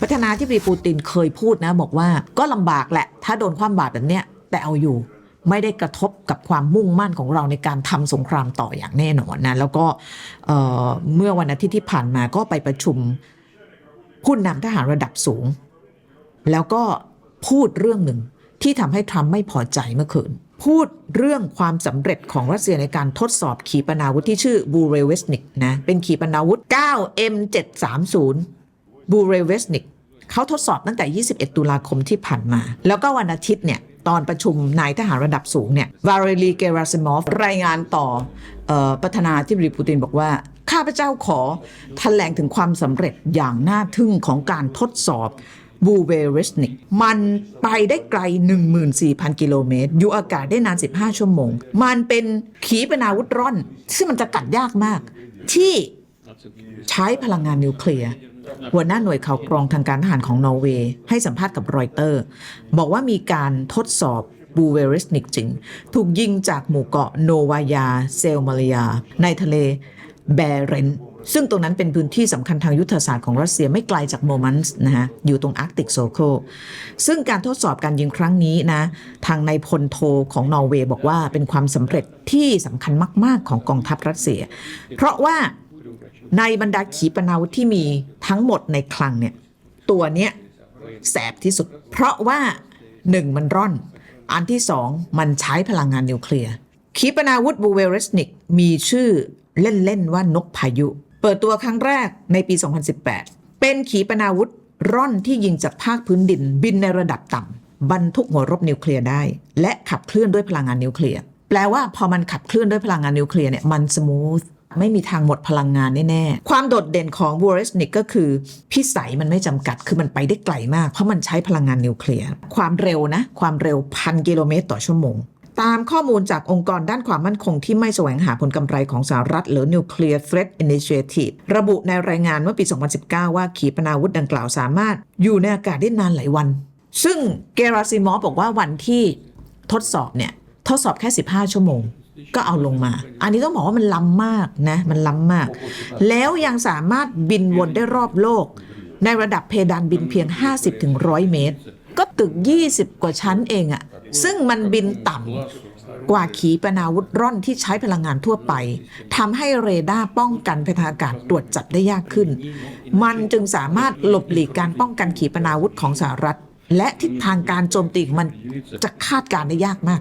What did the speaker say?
ประธานาธิบดีปูตินเคยพูดนะ บอกว่าก็ลำบากแหละ ถ้าโดนความบาดแบบเนี้ยแต่เอาอยู่ไม่ได้กระทบกับความมุ่งมั่นของเราในการทำสงครามต่ออย่างแน่นอนนะ แล้วก็เเมื่อวันอาทิตย์ที่ผ่านมาก็ไปประชุมผู้นำทหารระดับสูง แล้วก็พูดเรื่องหนึ่งที่ทำให้ทรัมป์ไม่พอใจเมื่อคืน พูดเรื่องความสำเร็จของรัสเซียในการทดสอบขีปนาวุธที่ชื่อบูเรเวสนิกนะ เป็นขีปนาวุธ 9M730 บูเรเวสนิกเขาทดสอบตั้งแต่ 21 ตุลาคมที่ผ่านมา แล้วก็วันอาทิตย์เนี่ย ตอนประชุมนายทหารระดับสูงเนี่ย วาเรลีเกราซิมอฟ รายงานต่อออประธานาธิบดีปูตินบอกว่า ข้าพเจ้าขอแถลงถึงความสำเร็จอย่างน่าทึ่งของการทดสอบบูเวเรสนิกมันไปได้ไกล 14,000 กิโลเมตร อยู่อากาศได้นาน 15 ชั่วโมง มันเป็นขีปนาวุธร่อน ซึ่งมันจะกัดยากมาก ที่ใช้พลังงานนิวเคลียร์ หัวหน้าหน่วยข่าวกรองทางการทหารของนอร์เวย์ให้สัมภาษณ์กับรอยเตอร์ บอกว่ามีการทดสอบบูเวริสนิกจริง ถูกยิงจากหมู่เกาะโนวายา เซลมาเลียในทะเลแบเรนซึ่งตรงนั้นเป็นพื้นที่สำคัญทางยุทธศาสตร์ของรัสเซียไม่ไกลจากโมมันส์นะฮะ อยู่ตรงอาร์กติกโซโคซึ่งการทดสอบการยิงครั้งนี้นะ ทางในายพลโทของนอร์เวย์บอกว่าเป็นความสำเร็จที่สำคัญมาก ๆ ของกองทัพรัสเซีย เพราะว่า ในบรรดาขีปนาวุธที่มีทั้งหมดในคลังเนี่ยตัวเนี้ยแสบที่สุด เพราะว่าหนึ่งมันร่อน อันที่สองมันใช้พลังงานนิวเคลียร์ขีปนาวุธบูเวเรสนิกมีชื่อเล่น ๆ ว่านกพายุ เปิดตัวครั้งแรกในปี 2018 เป็นขีปนาวุธร่อนที่ยิงจากภาคพื้นดินบินในระดับต่ำบรรทุกหัวรบนิวเคลียร์ได้ และขับเคลื่อนด้วยพลังงานนิวเคลียร์แปลว่าพอมันขับเคลื่อนด้วยพลังงานนิวเคลียร์เนี่ยมันสมูท ไม่มีทางหมดพลังงานแน่ๆ ความโดดเด่นของบูเรสนิกก็คือ พิสัยมันไม่จำกัดคือมันไปได้ไกลมาก เพราะมันใช้พลังงานนิวเคลียร์ความเร็วนะ ความเร็วพันกิโลเมตรต่อชั่วโมงตามข้อมูลจากองค์กรด้านความมั่นคงที่ไม่แสวงหาผลกำไรของสหรัฐหรือ Nuclear Threat Initiative ระบุในรายงานเมื่อปี 2019 ว่าขีปนาวุธดังกล่าวสามารถอยู่ในอากาศได้นานหลายวัน ซึ่งเกราซิมอฟบอกว่าวันที่ทดสอบเนี่ย ทดสอบแค่ 15 ชั่วโมง ก็เอาลงมา อันนี้ต้องบอกว่ามันล้ำมากนะมันล้ำมาก แล้วยังสามารถบินวนได้รอบโลก ในระดับเพดานบินเพียง 50-100 เมตร ก็ตึก 20 กว่าชั้นเองอะซึ่งมันบินต่ำกว่าขีปนาวุธร่อนที่ใช้พลังงานทั่วไปทำให้เรดาร์ป้องกันภัยทางอากาศตรวจจับได้ยากขึ้น มันจึงสามารถหลบหลีกการป้องกันขีปนาวุธของสหรัฐ และทิศทางการโจมตีของมันจะคาดการณ์ได้ยากมาก